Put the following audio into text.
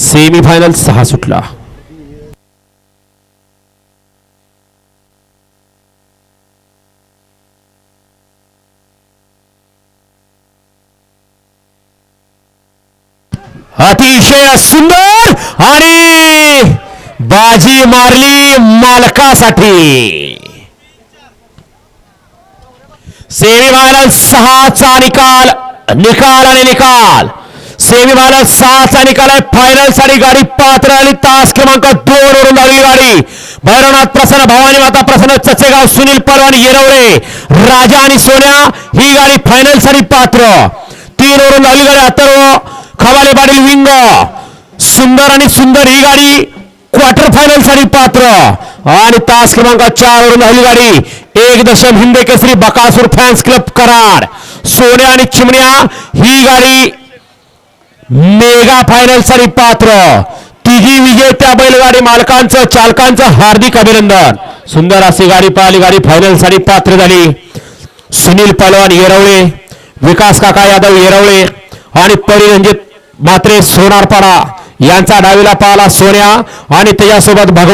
Semifinal सहा सुटला. अतिशय सुंदर आणि बाजी मारली मालकासाठी. सेमीफायनल सहाचा निकाल निकाल आणि निकाल. सेमीफायनल सहाचा निकाल आहे. फायनलसाठी गाडी पात्र आली तास क्रमांक दोन वरून लागली गाडी. भैरवनाथ प्रसन्न भवानी माता प्रसन्न चचेगाव सुनील परवान येरवडे राजा आणि सोन्या ही गाडी फायनलसाठी पात्र. तीन वरून लागली गाडी अथर्व खवाले पाटील विंग. सुंदर आणि सुंदर ही गाडी क्वार्टर फायनलसाठी पात्र. आणि तास क्रमांक चार वरून राहिली गाडी. एक दशम हिंदे केसरी बकासूर फॅन्स क्लब कराड सोन्या आणि चिमण्या ही गाडी मेगा फायनलसाठी पात्र तिघी विजेत्या बैलगाडी मालकांचं चालकांचं हार्दिक अभिनंदन. सुंदर अशी गाडी पाहिली गाडी फायनलसाठी पात्र झाली. सुनील पलवान येरवळे विकास काका यादव येरवळे आणि परिरंजित मात्रे सोनारपाडा यांचा डावीला पाहला सोन्या आणि त्याच्यासोबत भगवान